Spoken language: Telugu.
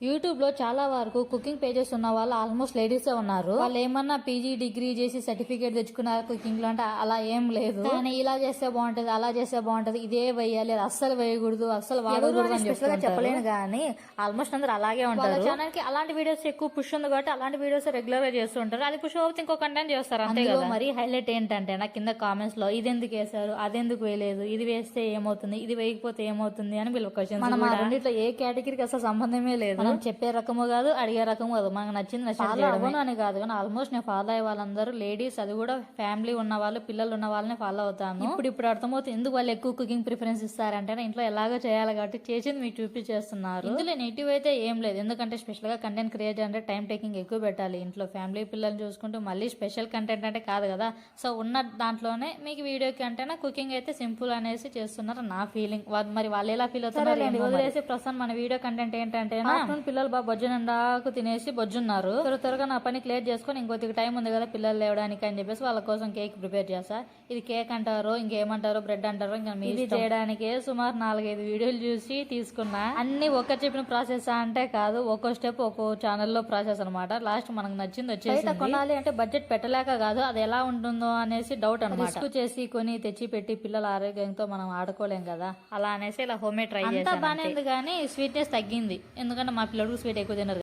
యూట్యూబ్లో చాలా వరకు కుకింగ్ పేజెస్ ఉన్న వాళ్ళు ఆల్మోస్ట్ లేడీసే ఉన్నారు. వాళ్ళు ఏమన్నా పీజీ డిగ్రీ చేసి సర్టిఫికేట్ తెచ్చుకున్నారు కుకింగ్లో అంటే అలా ఏం లేదు. కానీ ఇలా చేస్తే బాగుంటది అలా చేస్తే బాగుంటది ఇదే వేయాలి అస్సలు వేయకూడదు అస్సలు వాడకూడదు అని. చెప్పలేను కానీ ఆల్మోస్ట్ అందరు అలాగే ఉంటారు. ఛానల్కి అలాంటి వీడియోస్ ఎక్కువ పుష్ ఉంది కాబట్టి అలాంటి వీడియోస్ రెగ్యులర్గా చేస్తుంటారు అది పుష్ అవుతే ఇంకో కంటెంట్ చేస్తారు అంతే కదా? మరి హైలైట్ ఏంటంటే నా కింద కామెంట్స్లో ఇది ఎందుకు వేశారు అదెందుకు వేయలేదు ఇది వేస్తే ఏమవుతుంది ఇది వేయకపోతే ఏమవుతుంది అని వీళ్ళు క్వశ్చన్స్ మనం రెండిట్లో ఏ కేటగిరీకి అసలు సంబంధమే లేదు. మనం చెప్పే రకము కాదు అడిగే రకము కాదు. మనకు నచ్చింది నచ్చింది. అవ్వను అని కాదు కానీ ఆల్మోస్ట్ నేను ఫాలో అయ్యే వాళ్ళందరూ లేడీస్ అది కూడా ఫ్యామిలీ ఉన్న వాళ్ళు పిల్లలు ఉన్న వాళ్ళని ఫాలో అవుతాను. ఇప్పుడు ఇప్పుడు అర్థమవుతుంది ఎందుకు వాళ్ళు ఎక్కువ కుకింగ్ ప్రిఫరెన్స్ ఇస్తారంటే ఇంట్లో ఎలాగో చేయాలి కాబట్టి చేసింది మీకు చూపించేస్తున్నారు. ఇందులో నెగిటివ్ అయితే ఏం లేదు. ఎందుకంటే స్పెషల్గా కంటెంట్ క్రియేట్ అంటే టైం టేకింగ్ ఎక్కువ పెట్టాలి. ఇంట్లో ఫ్యామిలీ పిల్లల్ని చూసుకుంటూ మళ్ళీ స్పెషల్ కంటెంట్ అంటే కాదు కదా. సో ఉన్న దాంట్లోనే మీకు వీడియోకి అంటేనా కుకింగ్ అయితే సింపుల్ అనేసి చేస్తున్నారు నా ఫీలింగ్ మరి వాళ్ళు ఎలా ఫీల్ అవుతారు వదిలేసి ప్రస్తుతం మన వీడియో కంటెంట్ ఏంటంటే ఆఫ్టర్నూన్ పిల్లలు బాగా బొజ్జు నిండాకు తినేసి బొజ్జున్నారు. త్వర త్వరగా నా పని క్లియర్ చేసుకొని ఇంకొద్దిగా టైం ఉంది కదా పిల్లలు లేవడానికి అని చెప్పేసి వాళ్ళ కోసం కేక్ ప్రిపేర్ చేస్తా ఇది కేక్ అంటారు ఇంకేమంటారు బ్రెడ్ అంటారు ఇంకా ఇది చేయడానికి సుమారు నాలుగైదు వీడియోలు చూసి తీసుకున్నా. అన్ని ఒక్క చెప్పిన ప్రాసెస్ అంటే కాదు ఒక్కో స్టెప్ ఒక్కో ఛానల్లో ప్రాసెస్ అన్నమాట. లాస్ట్ మనకు నచ్చింది వచ్చేసి కొనాలి అంటే బడ్జెట్ పెట్టలేక కాదు అది ఎలా ఉంటుందో అనేసి డౌట్ అనమాట రిస్క్ చేసి కొని తెచ్చి పెట్టి పిల్లల ఆరోగ్యంతో మనం ఆడుకోలేం కదా. అలా అనేసి ఇలా హోమ్ మేడ్ ట్రై చేశాను బానే ఉంది కానీ స్వీట్నెస్ తగ్గింది. ఎందుకంటే మా आपला डूस वेट ऐकू देणार